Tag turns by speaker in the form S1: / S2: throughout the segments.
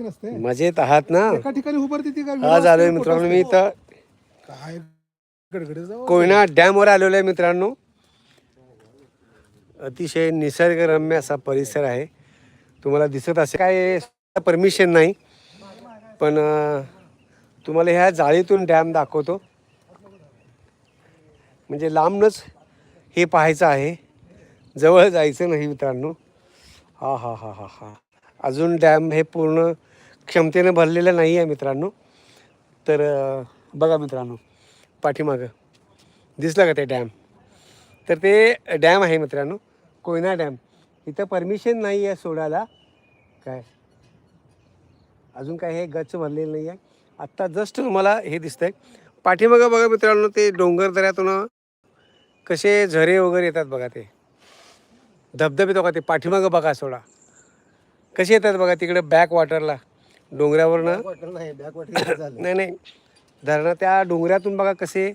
S1: असते.
S2: मजेत आहात ना?
S1: एका ठिकाणी उभारते ती काय
S2: आज आलोय मित्रांनो मी इथं.
S1: काय गडगडे जाऊ.
S2: कोयना डॅमवर आलेलो आहे मित्रांनो. अतिशय निसर्गरम्य असा परिसर आहे. तुम्हाला दिसत असेल काय परमिशन नाही. पण तुम्हाला ह्या जाळीतून डॅम दाखवतो. म्हणजे लांबनच हे पाहायचं आहे. जवळ जायचं नाही मित्रांनो. हा हा हा हा हा. अजून डॅम हे पूर्ण क्षमतेनं भरलेलं नाही आहे मित्रांनो. तर बघा मित्रांनो पाठीमागं. दिसलं का ते डॅम? तर ते डॅम आहे मित्रांनो कोयना डॅम. इथं परमिशन नाही आहे सोडायला. काय? अजून काय हे गच्च भरलेलं नाही आहे. आत्ता जस्ट तुम्हाला हे दिसतं आहे पाठीमागं बघा मित्रांनो ते डोंगर दऱ्यातून कसे झरे वगैरे येतात बघा ते. धबधबे बघा ते? पाठीमागं बघा सोडा. कसे येतात बघा तिकडे बॅक वॉटरला डोंगरावरनं
S1: वाटर नाही बॅक वाटर झालं.
S2: नाही नाही. धरणं त्या डोंगरातून बघा कसे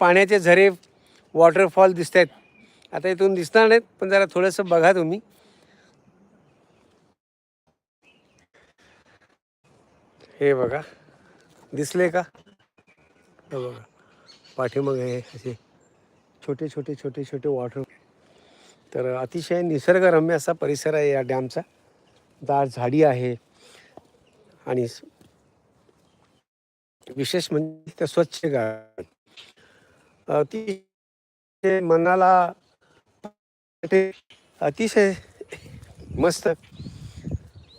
S2: पाण्याचे झरे वॉटरफॉल दिसत आहेत आता इथून दिसणार नाहीत पण जरा थोडंसं बघा तुम्ही. हे बघा. दिसले का? बघा. पाठीमागे हे असे छोटे छोटे छोटे छोटे वॉटर तर अतिशय निसर्गरम्य असा परिसर आहे या डॅमचा दार झाडी आहे. आणि विशेष म्हणजे त्या स्वच्छ गाळ अतिशय मनाला ते अतिशय मस्त.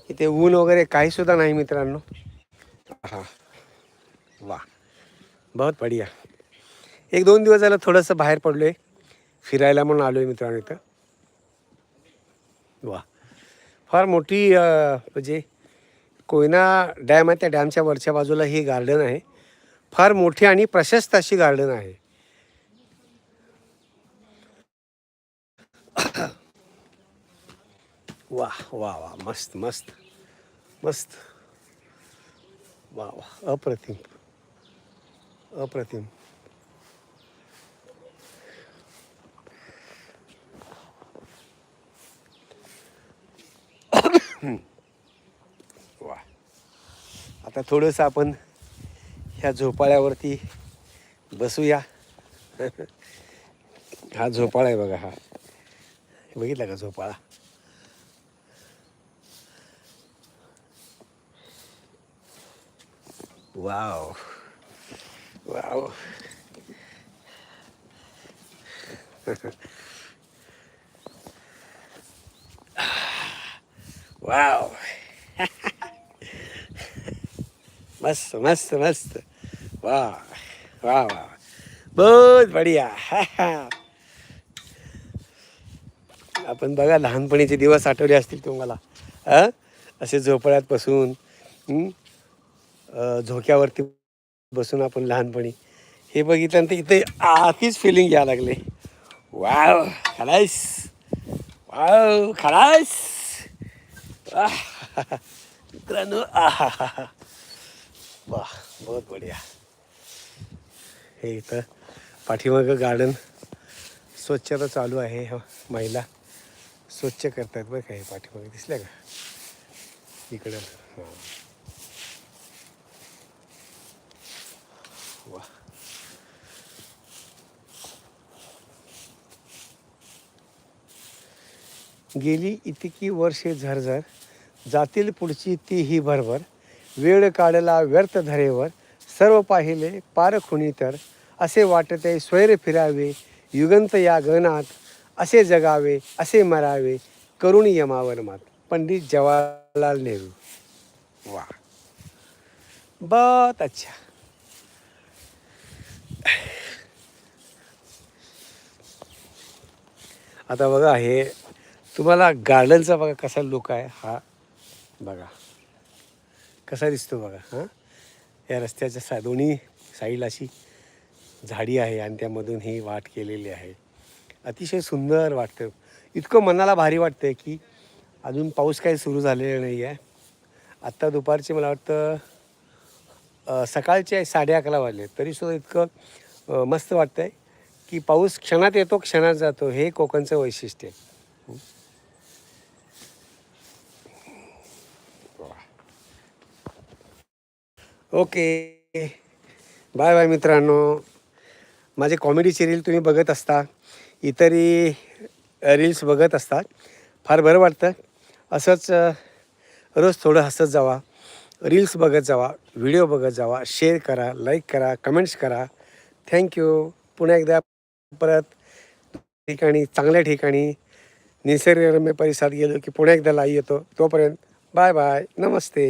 S2: इथे ऊन वगैरे काही सुद्धा नाही मित्रांनो. हा. वा. बहुत बढिया. एक दोन दिवस झालं थोडंसं बाहेर पडलोय. फिरायला म्हणून आलोय मित्रांनो इथं. वा. फार मोठी म्हणजे कोयना डॅम आहे त्या डॅमच्या वरच्या बाजूला ही गार्डन आहे. फार मोठी आणि प्रशस्त अशी गार्डन आहे. वा वा वा मस्त मस्त मस्त. वा वा अप्रतिम अप्रतिम. वा. आता थोडंसं आपण ह्या झोपाळ्यावरती बसूया. हा झोपाळा आहे बघा हा. बघितला का झोपाळा? वाव. वाव. वाव मस्त मस्त मस्त वा वा वा बहुत बढिया आपण बघा लहानपणीचे दिवस आठवले असतील तुम्हाला. अ? असे झोपड्यात बसून झोक्यावरती बसून आपण लहानपणी. हे बघितल्यानंतर इथे आतीच फिलिंग यायला लागले. वाव खलास वाव खलास मित्रांनो आहा वा बहुत बढिया हे इथं पाठीमागं गार्डन स्वच्छता चालू आहे. हो, महिला स्वच्छ करतात बरं का हे पाठीमागे. दिसल्या का? इकडं. वा गेली इतकी वर्षे झरझर जातील पुढची ती ही भरभर. वेळ काढला व्यर्थ धरेवर. सर्व पाहिले पार खुणी तर. असे वाटते स्वैर फिरावे युगंत या गगनात. असे जगावे असे मरावे करुण यमावर मात. पंडित जवाहरलाल नेहरू. वा. बहुत अच्छा. आता बघा हे तुम्हाला गार्डनचा बघा कसा लुक आहे. हा बघा. कसा दिसतो बघा हां? या रस्त्याच्या सा दोन्ही साईडला अशी झाडी आहे आणि त्यामधून ही वाट केलेली आहे. अतिशय सुंदर वाटतं. इतकं मनाला भारी वाटतं की अजून पाऊस काही सुरू झालेला नाही आहे आत्ता दुपारचे मला वाटतं सकाळचे साडे अकरा वाजले. तरीसुद्धा इतकं मस्त वाटतं आहे की पाऊस क्षणात येतो क्षणात जातो. हे कोकणचं वैशिष्ट्य आहे. ओके. बाय बाय मित्रांनो. माझे कॉमेडीचे रील तुम्ही बघत असता इतरही रील्स बघत असतात फार बरं वाटतं. असंच रोज थोडं हसत जावा रील्स बघत जावा व्हिडिओ बघत जावा शेअर करा लाईक करा कमेंट्स करा. थँक्यू पुन्हा एकदा परत ठिकाणी चांगल्या ठिकाणी निसर्गरम्य परिसरात गेलो की पुन्हा एकदा लाई येतो. तोपर्यंत बाय बाय नमस्ते.